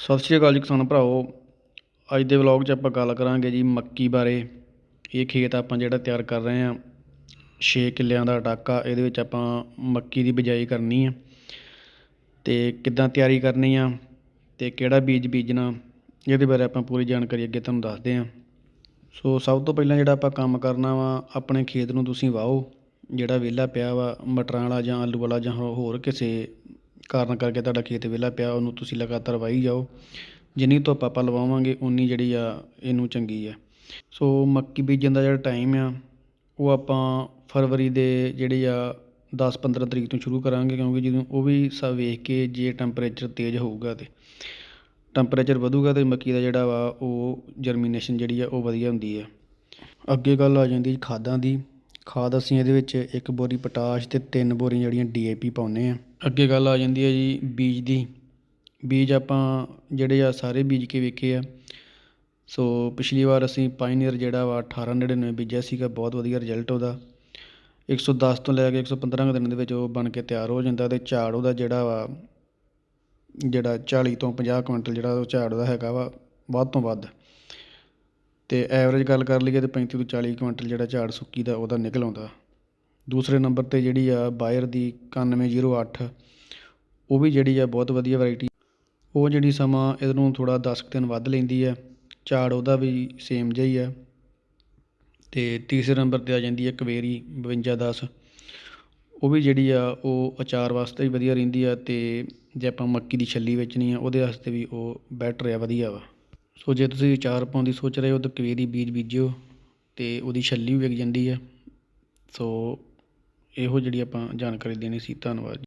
ਸਤਿ ਸ਼੍ਰੀ ਅਕਾਲ ਜੀ ਕਿਸਾਨ ਭਰਾਓ ਅੱਜ ਦੇ ਵਲੌਗ 'ਚ ਆਪਾਂ ਗੱਲ ਕਰਾਂਗੇ ਜੀ ਮੱਕੀ ਬਾਰੇ। ਇਹ ਖੇਤ ਆਪਾਂ ਜਿਹੜਾ ਤਿਆਰ ਕਰ ਰਹੇ ਹਾਂ 6 ਕਿੱਲਿਆਂ ਦਾ ਟਾਕਾ, ਇਹਦੇ ਵਿੱਚ ਆਪਾਂ ਮੱਕੀ ਦੀ ਬਿਜਾਈ ਕਰਨੀ ਆ। ਤੇ ਕਿੱਦਾਂ ਤਿਆਰੀ ਕਰਨੀ ਆ ਤੇ ਕਿਹੜਾ ਬੀਜ ਬੀਜਣਾ, ਇਹਦੇ ਬਾਰੇ ਆਪਾਂ ਪੂਰੀ ਜਾਣਕਾਰੀ ਅੱਗੇ ਤੁਹਾਨੂੰ ਦੱਸਦੇ ਹਾਂ। ਸੋ ਸਭ ਤੋਂ ਪਹਿਲਾਂ ਜਿਹੜਾ ਆਪਾਂ ਕੰਮ ਕਰਨਾ ਵਾ, ਆਪਣੇ ਖੇਤ ਨੂੰ ਤੁਸੀਂ ਵਾਹੋ ਜਿਹੜਾ ਵਿਹਲਾ ਪਿਆ ਵਾ, ਮਟਰਾਂ ਵਾਲਾ ਜਾਂ ਆਲੂ ਵਾਲਾ ਜਾਂ ਹੋਰ ਕਿਸੇ ਕਾਰਨ ਕਰਕੇ ਤੁਹਾਡਾ ਖੇਤ ਵਿਹਲਾ ਪਿਆ, ਉਹਨੂੰ ਤੁਸੀਂ ਲਗਾਤਾਰ ਵਾਹੀ ਜਾਓ। ਜਿੰਨੀ ਧੁੱਪ ਆਪਾਂ ਲਵਾਵਾਂਗੇ ਉਨੀ ਜਿਹੜੀ ਆ, ਇਹਨੂੰ ਚੰਗੀ ਆ। ਸੋ ਮੱਕੀ ਬੀਜਣ ਦਾ ਜਿਹੜਾ ਟਾਈਮ ਆ, ਉਹ ਆਪਾਂ ਫਰਵਰੀ ਦੇ ਜਿਹੜੇ ਆ 10-15 ਤਰੀਕ ਤੋਂ ਸ਼ੁਰੂ ਕਰਾਂਗੇ, ਕਿਉਂਕਿ ਜਦੋਂ ਉਹ ਵੀ ਸਭ ਵੇਖ ਕੇ ਜੇ ਟੈਂਪਰੇਚਰ ਤੇਜ਼ ਹੋਊਗਾ ਤੇ ਟੈਂਪਰੇਚਰ ਵਧੂਗਾ ਤੇ ਮੱਕੀ ਦਾ ਜਿਹੜਾ ਵਾ, ਉਹ ਜਰਮੀਨੇਸ਼ਨ ਜਿਹੜੀ ਆ, ਉਹ ਵਧੀਆ ਹੁੰਦੀ ਆ। ਅੱਗੇ ਗੱਲ ਆ ਜਾਂਦੀ ਜੀ ਖਾਦਾਂ ਦੀ। ਖਾਦ ਅਸੀਂ ਇਹਦੇ ਵਿੱਚ ਇੱਕ ਬੋਰੀ ਪੋਟਾਸ਼ ਤੇ ਤਿੰਨ ਬੋਰੀਆਂ ਜਿਹੜੀਆਂ ਡੀਏਪੀ ਪਾਉਂਦੇ ਆ ਅੱਗੇ ਗੱਲ ਆ ਜਾਂਦੀ ਹੈ ਜੀ ਬੀਜ ਦੀ। ਬੀਜ ਆਪਾਂ ਜਿਹੜੇ ਆ ਸਾਰੇ ਬੀਜ ਕੇ ਵੇਖੇ ਆ। ਸੋ ਪਿਛਲੀ ਵਾਰ ਅਸੀਂ ਪਾਇਨੀਅਰ ਜਿਹੜਾ ਵਾ 1899 ਬੀਜਿਆ ਸੀਗਾ, ਬਹੁਤ ਵਧੀਆ ਰਿਜ਼ਲਟ ਉਹਦਾ। 110 ਤੋਂ ਲੈ ਕੇ 115 ਕੁ ਦਿਨਾਂ ਦੇ ਵਿੱਚ ਉਹ ਬਣ ਕੇ ਤਿਆਰ ਹੋ ਜਾਂਦਾ ਤੇ ਝਾੜ ਉਹਦਾ ਜਿਹੜਾ ਵਾ, ਜਿਹੜਾ 40 ਤੋਂ 50 ਕੁਇੰਟਲ ਜਿਹੜਾ ਉਹ ਝਾੜ ਉਹਦਾ ਹੈਗਾ ਵਾ, ਵੱਧ ਤੋਂ ਵੱਧ। ਅਤੇ ਐਵਰੇਜ ਗੱਲ ਕਰ ਲਈਏ ਤਾਂ ਪੈਂਤੀ ਤੋਂ 40 ਕੁਇੰਟਲ ਜਿਹੜਾ ਝਾੜ ਸੁੱਕੀ ਦਾ ਉਹਦਾ ਨਿਕਲ ਆਉਂਦਾ। ਦੂਸਰੇ ਨੰਬਰ ਤੇ ਜਿਹੜੀ ਆ ਬਾਇਰ ਦੀ 9108 ਉਹ ਵੀ ਜਿਹੜੀ ਆ ਬਹੁਤ ਵਧੀਆ ਵੈਰਾਈਟੀ ਉਹ ਜਿਹੜੀ ਸਮਾਂ ਇਹਨੂੰ ਥੋੜਾ 10 ਕੁ ਦਿਨ ਵੱਧ ਲੈਂਦੀ ਆ। ਝਾੜ ਉਹਦਾ ਵੀ ਸੇਮ ਜਿਹਾ ਹੀ ਆ। ਤੇ ਤੀਸਰੇ ਨੰਬਰ ਤੇ ਆ ਜਾਂਦੀ ਹੈ ਕਵੇਰੀ 5210 ਉਹ ਵੀ ਜਿਹੜੀ ਆ ਉਹ ਅਚਾਰ ਵਾਸਤੇ ਵੀ ਵਧੀਆ ਰਹਿੰਦੀ ਆ ਤੇ ਜੇ ਆਪਾਂ ਮੱਕੀ ਦੀ ਛੱਲੀ ਵੇਚਣੀ ਆ ਉਹਦੇ ਵਾਸਤੇ ਵੀ ਉਹ ਬੈਟਰ ਆ, ਵਧੀਆ ਵਾ। ਸੋ ਜੇ ਤੁਸੀਂ ਅਚਾਰ ਪਾਉਣ ਦੀ ਸੋਚ ਰਹੇ ਹੋ ਤਾਂ ਕਵੇਰੀ ਬੀਜ ਬੀਜਿਓ ਤੇ ਉਹਦੀ ਛੱਲੀ ਵੀ ਵਿਕ ਜਾਂਦੀ ਹੈ। ਸੋ ਇਹੋ ਜਿਹੜੀ ਆਪਾਂ ਜਾਣਕਾਰੀ ਦੇਣੀ ਸੀ। ਧੰਨਵਾਦ ਜੀ।